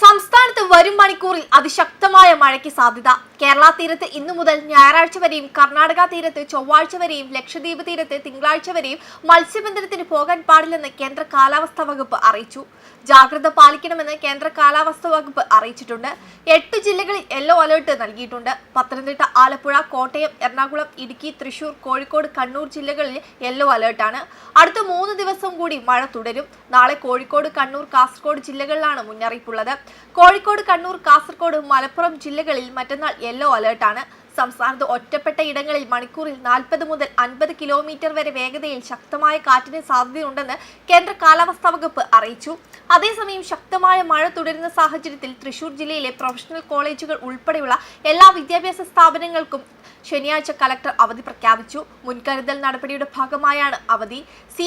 സംസ്ഥാനത്ത് വരും മണിക്കൂറിൽ അതിശക്തമായ മഴയ്ക്ക് സാധ്യത. കേരള തീരത്ത് ഇന്നു മുതൽ ഞായറാഴ്ച വരെയും കർണാടക തീരത്ത് ചൊവ്വാഴ്ച വരെയും ലക്ഷദ്വീപ് തീരത്ത് തിങ്കളാഴ്ച വരെയും മത്സ്യബന്ധനത്തിന് പോകാൻ പാടില്ലെന്ന് കേന്ദ്ര കാലാവസ്ഥാ വകുപ്പ് അറിയിച്ചു. ജാഗ്രത പാലിക്കണമെന്ന് കേന്ദ്ര കാലാവസ്ഥാ വകുപ്പ് അറിയിച്ചിട്ടുണ്ട്. എട്ട് ജില്ലകളിൽ യെല്ലോ അലേർട്ട് നൽകിയിട്ടുണ്ട്. പത്തനംതിട്ട ആലപ്പുഴ കോട്ടയം എറണാകുളം ഇടുക്കി തൃശൂർ കോഴിക്കോട് കണ്ണൂർ ജില്ലകളിൽ യെല്ലോ അലേർട്ടാണ്. അടുത്ത മൂന്ന് ദിവസം കൂടി മഴ തുടരും. നാളെ കോഴിക്കോട് കണ്ണൂർ കാസർഗോഡ് ജില്ലകളിലാണ് മുന്നറിയിപ്പുള്ളത്. കോഴിക്കോട് കണ്ണൂർ കാസർഗോഡ് മലപ്പുറം ജില്ലകളിൽ മറ്റന്നാൾ യെല്ലോ അലേർട്ടാണ് സംസ്ഥാനത്ത് ഒറ്റപ്പെട്ട ഇടങ്ങളിൽ മണിക്കൂറിൽ നാൽപ്പത് മുതൽ അൻപത് കിലോമീറ്റർ വരെ വേഗതയിൽ ശക്തമായ കാറ്റിന് സാധ്യതയുണ്ടെന്ന് കേന്ദ്ര കാലാവസ്ഥാ വകുപ്പ് അറിയിച്ചു. അതേസമയം ശക്തമായ മഴ തുടരുന്ന സാഹചര്യത്തിൽ തൃശൂർ ജില്ലയിലെ പ്രൊഫഷണൽ കോളേജുകൾ ഉൾപ്പെടെയുള്ള എല്ലാ വിദ്യാഭ്യാസ സ്ഥാപനങ്ങൾക്കും ശനിയാഴ്ച കലക്ടർ അവധി പ്രഖ്യാപിച്ചു. മുൻകരുതൽ നടപടിയുടെ ഭാഗമായാണ് അവധി. C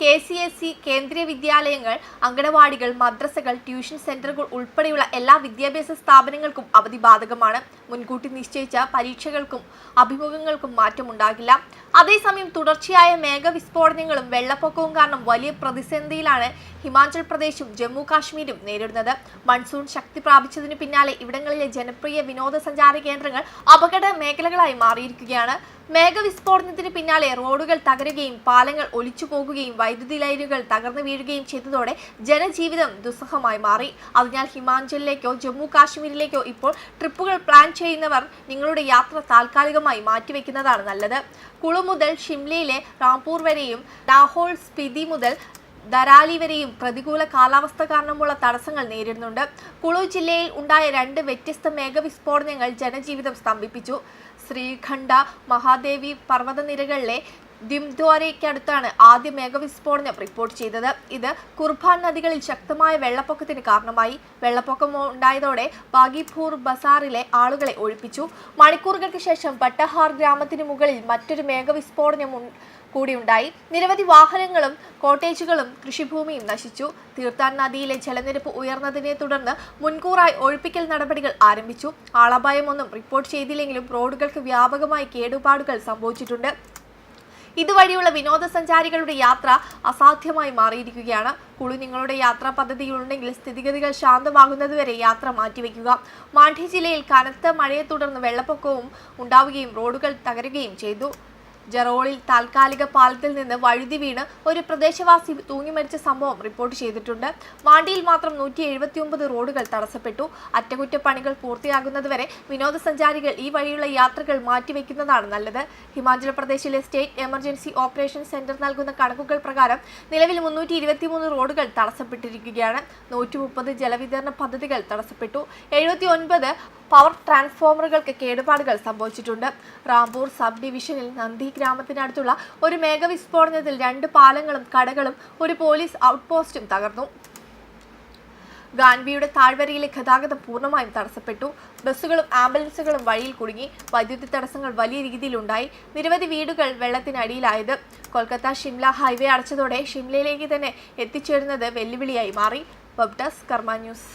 K C S C കേന്ദ്രീയ വിദ്യാലയങ്ങൾ അങ്കണവാടികൾ മദ്രസകൾ ട്യൂഷൻ സെന്ററുകൾ ഉൾപ്പെടെയുള്ള എല്ലാ വിദ്യാഭ്യാസ സ്ഥാപനങ്ങൾക്കും അവധി ബാധകമാണ് മുൻകൂട്ടി നിശ്ചയിച്ച പരീക്ഷകൾക്കും അഭിമുഖങ്ങൾക്കും മാറ്റമുണ്ടാകില്ല. അതേസമയം തുടർച്ചയായ മേഘവിസ്ഫോടനങ്ങളും വെള്ളപ്പൊക്കവും കാരണം വലിയ പ്രതിസന്ധിയിലാണ് ഹിമാചൽ പ്രദേശും ജമ്മു കാശ്മീരും നേരിടുന്നത്. മൺസൂൺ ശക്തി പ്രാപിച്ചതിനു പിന്നാലെ ഇവിടങ്ങളിലെ ജനപ്രിയ വിനോദസഞ്ചാര കേന്ദ്രങ്ങൾ അപകട മേഖലകളായി മാറിയിരിക്കുകയാണ്. മേഘവിസ്ഫോടനത്തിന് പിന്നാലെ റോഡുകൾ തകരുകയും പാലങ്ങൾ ഒലിച്ചു പോകുകയും വൈദ്യുതി ലൈനുകൾ തകർന്നു വീഴുകയും ചെയ്തതോടെ ജനജീവിതം ദുസ്സഹമായി മാറി. അതിനാൽ ഹിമാചലിലേക്കോ ജമ്മു കാശ്മീരിലേക്കോ ഇപ്പോൾ ട്രിപ്പുകൾ പ്ലാൻ ചെയ്യുന്നവർ നിങ്ങളുടെ യാത്ര താൽക്കാലികമായി മാറ്റിവെക്കുന്നതാണ് നല്ലത്. കുളു മുതൽ ഷിംലയിലെ റാംപൂർ വരെയും ലാഹോൾ സ്പിതി മുതൽ ദരാലി വരെയും പ്രതികൂല കാലാവസ്ഥ കാരണമുള്ള തടസ്സങ്ങൾ നേരിടുന്നുണ്ട്. കുളു ജില്ലയിൽ ഉണ്ടായ രണ്ട് വ്യത്യസ്ത മേഘവിസ്ഫോടനങ്ങൾ ജനജീവിതം സ്തംഭിപ്പിച്ചു. ശ്രീഖണ്ഡ മഹാദേവി പർവതനിരകളിലെ ദിംദ്വാരയ്ക്കടുത്താണ് ആദ്യ മേഘവിസ്ഫോടനം റിപ്പോർട്ട് ചെയ്തത്. ഇത് കുർബാൻ നദികളിൽ ശക്തമായ വെള്ളപ്പൊക്കത്തിന് കാരണമായി. വെള്ളപ്പൊക്കം ഉണ്ടായതോടെ ബാഗിപൂർ ബസാറിലെ ആളുകളെ ഒഴിപ്പിച്ചു. മണിക്കൂറുകൾക്ക് ശേഷം ബട്ടഹാർ ഗ്രാമത്തിന് മുകളിൽ മറ്റൊരു മേഘവിസ്ഫോടനം കൂടി കൂടിയുണ്ടായി നിരവധി വാഹനങ്ങളും കോട്ടേജുകളും കൃഷിഭൂമിയും നശിച്ചു. തീർത്ഥാൻ നദിയിലെ ജലനിരപ്പ് ഉയർന്നതിനെ തുടർന്ന് മുൻകൂറായി ഒഴിപ്പിക്കൽ നടപടികൾ ആരംഭിച്ചു. ആളപായമൊന്നും റിപ്പോർട്ട് ചെയ്തില്ലെങ്കിലും റോഡുകൾക്ക് വ്യാപകമായി കേടുപാടുകൾ സംഭവിച്ചിട്ടുണ്ട്. ഇതുവഴിയുള്ള വിനോദസഞ്ചാരികളുടെ യാത്ര അസാധ്യമായി മാറിയിരിക്കുകയാണ്. കുളു നിങ്ങളുടെ യാത്രാ പദ്ധതിയിലുണ്ടെങ്കിൽ സ്ഥിതിഗതികൾ ശാന്തമാകുന്നതുവരെ യാത്ര മാറ്റിവെക്കുക. മാണ്ഡി ജില്ലയിൽ കനത്ത മഴയെ തുടർന്ന് വെള്ളപ്പൊക്കവും ഉണ്ടാവുകയും റോഡുകൾ തകരുകയും ചെയ്തു. ജറോളിൽ താൽക്കാലിക പാലത്തിൽ നിന്ന് വഴുതി വീണ് ഒരു പ്രദേശവാസി തൂങ്ങിമരിച്ച സംഭവം റിപ്പോർട്ട് ചെയ്തിട്ടുണ്ട്. മാണ്ടിയിൽ മാത്രം നൂറ്റി എഴുപത്തിയൊമ്പത് റോഡുകൾ തടസ്സപ്പെട്ടു. അറ്റകുറ്റപ്പണികൾ പൂർത്തിയാകുന്നതുവരെ വിനോദസഞ്ചാരികൾ ഈ വഴിയുള്ള യാത്രകൾ മാറ്റിവെക്കുന്നതാണ് നല്ലത്. ഹിമാചൽ പ്രദേശിലെ സ്റ്റേറ്റ് എമർജൻസി ഓപ്പറേഷൻ സെന്റർ നൽകുന്ന കണക്കുകൾ പ്രകാരം നിലവിൽ മുന്നൂറ്റി ഇരുപത്തിമൂന്ന് റോഡുകൾ തടസ്സപ്പെട്ടിരിക്കുകയാണ്. നൂറ്റി മുപ്പത് ജലവിതരണ പദ്ധതികൾ തടസ്സപ്പെട്ടു. എഴുപത്തി ഒൻപത് പവർ ട്രാൻസ്ഫോമറുകൾക്ക് കേടുപാടുകൾ സംഭവിച്ചിട്ടുണ്ട്. റാംപൂർ സബ് ഡിവിഷനിൽ നന്ദി ഗ്രാമത്തിനടുത്തുള്ള ഒരു മേഘവിസ്ഫോടനത്തിൽ രണ്ട് പാലങ്ങളും കടകളും ഒരു പോലീസ് ഔട്ട് പോസ്റ്റും തകർന്നു. ഗാൻവിയുടെ താഴ്വരയിലെ ഗതാഗതം പൂർണമായും തടസ്സപ്പെട്ടു. ബസ്സുകളും ആംബുലൻസുകളും വഴിയിൽ കുടുങ്ങി. വൈദ്യുതി തടസ്സങ്ങൾ വലിയ രീതിയിലുണ്ടായി. നിരവധി വീടുകൾ വെള്ളത്തിനടിയിലായത്. കൊൽക്കത്ത ഷിംല ഹൈവേ അടച്ചതോടെ ഷിംലയിലേക്ക് തന്നെ എത്തിച്ചേരുന്നത് വെല്ലുവിളിയായി മാറി. വെബ് ഡെസ്ക് കർമ്മ ന്യൂസ്